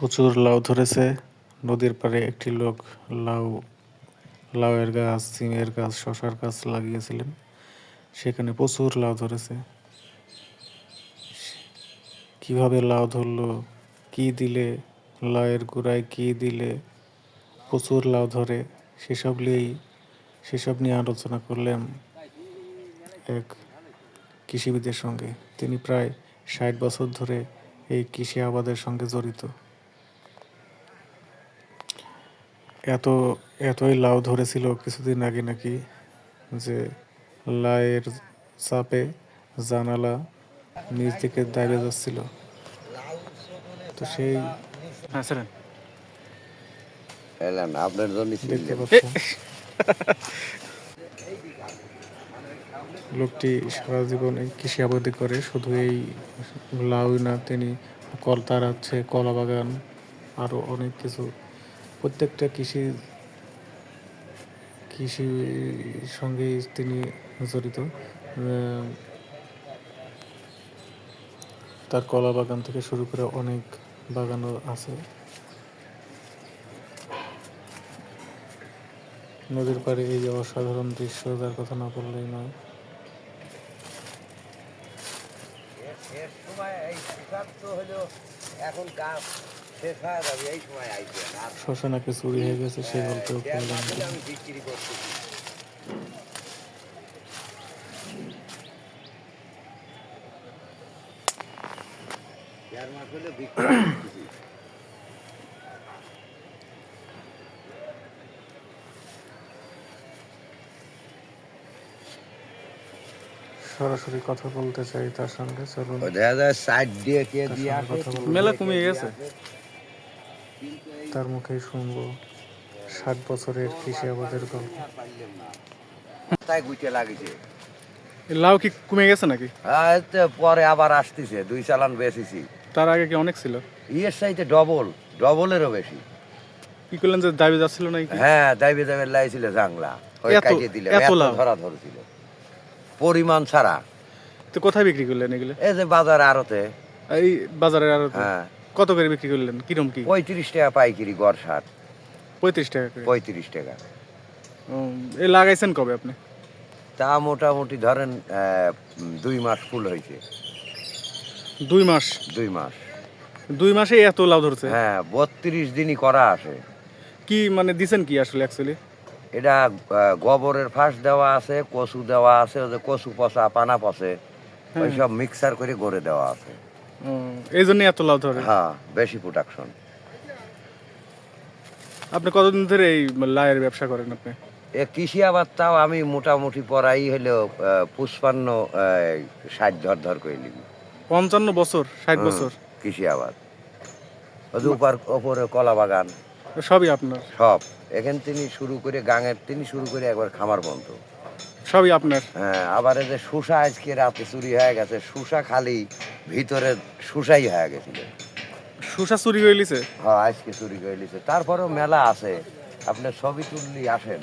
প্রচুর লাউ ধরেছে। নদীর পাড়ে একটি লোক লাউ, লাউয়ের গাছ, সিমের গাছ, শশার গাছ লাগিয়েছিলেন। সেখানে প্রচুর লাউ ধরেছে। কীভাবে লাউ ধরলো? কি দিলে? লাউয়ের গোড়ায় কি দিলে? প্রচুর লাউ ধরে। সেসব নিয়েই, সেসব নিয়ে আলোচনা করলেন এক কৃষিবিদের সঙ্গে। তিনি প্রায় ষাট বছর ধরে এই কৃষি আবাদের সঙ্গে জড়িত। এত এতই লাউ ধরেছিল কিছুদিন আগে নাকি যে লাউয়ের চাপে জানালা নিচ দিকে দাবে যাচ্ছিল। তো সেই হ্যাঁ স্যার এলেন আপনার জন্য দেখতে ছিলেন পাচ্ছেন লোকটি সারা জীবন এই কৃষি আবাদি করে শুধু এই লাউ না তিনি কল তার আছে কলা বাগান আরও অনেক কিছু প্রত্যেকটা কৃষি কৃষির সঙ্গেই তিনি জড়িত। তার কলা বাগান থেকে শুরু করে অনেক বাগানও আছে। নদীর পাড়ে এই যে অসাধারণ দৃশ্য, যার কথা না বললেই নয়। সময় তো হলো এখন কাজ শেষ হয়ে যাবে এই সময় আইছে আর নাকি চুরি হয়ে গেছে সে হলো আমি বিক্রি করতেছি। দেড় মাস হলো বিক্রি করতেছি। সরাসরি কথা বলতে চাই তার সঙ্গে চলুন। দেখা যায় সাইড দিয়ে কে দিয়ে সঙ্গে আসে? কথা বলব। মেলা কমে গেছে। তার মুখেই শুনব ষাট বছরের কৃষি আবাদের গল্প। তাই গুইতে লাগিছে? লাউ কি কমে গেছে নাকি? হ্যাঁ পরে আবার আসতেছে দুই চালান বেচেছি। তার আগে কি অনেক ছিল? ইয়ের ডবল ডবলেরও বেশি। কি করলেন যে দাবি যাচ্ছিল নাকি? হ্যাঁ দাইবে দাইবে লাইছিল জাংলা। কাটিয়ে দিলে? ধরা ধরছিল পরিমাণ ছাড়া। তো কোথায় বিক্রি করলেন এগুলো? এই যে বাজার আড়তে। এই বাজারের আর হ্যাঁ। কত করে বিক্রি করলেন? কিরম কি? পঁয়ত্রিশ টাকা পাইকিরি গড় ষাট পঁয়ত্রিশ টাকা করে? পঁয়ত্রিশ টাকা। এ লাগাইছেন কবে আপনি? তা মোটামুটি ধরেন দুই মাস ফুল হয়েছে। দুই মাস? দুই মাস। দুই মাসে এত লাউ ধরছে? হ্যাঁ বত্রিশ দিনই করা আসে। কি মানে দিছেন কি আসলে অ্যাকচুয়ালি এটা গোবরের ফাঁস দেওয়া আছে কচু দেওয়া আছে ওই যে কচু পচা পানা পচে ওই সব মিক্সার করে গড়ে দেওয়া আছে। এই জন্য এত লাউ ধরে। হ্যাঁ বেশি প্রোডাকশন আপনি কতদিন ধরে এই লাউয়ের ব্যবসা করেন আপনি? এ কৃষি আবাদ তাও আমি মোটামুটি পড়াই হলো পুষ্পান্ন ষাট ধর ধর করে নিবি। পঞ্চান্ন বছর ষাট বছর। কৃষি আবাদ। ওপরে কলা বাগান। সবই আপনার। সব। এখান তিনি শুরু করে গাঙের তিনি শুরু করে একবার খামার বন্ধ। সবই আপনার। হ্যাঁ আবার এই যে শুষা আজকে রাতে চুরি হয়ে গেছে শুষা খালি ভিতরে শুষাই হয়ে গেছিল। শুষা চুরি হয়ে লিছে হ্যাঁ আজকে চুরি হয়ে লিছে তারপরেও মেলা আছে। আপনার সবই তুললি আসেন।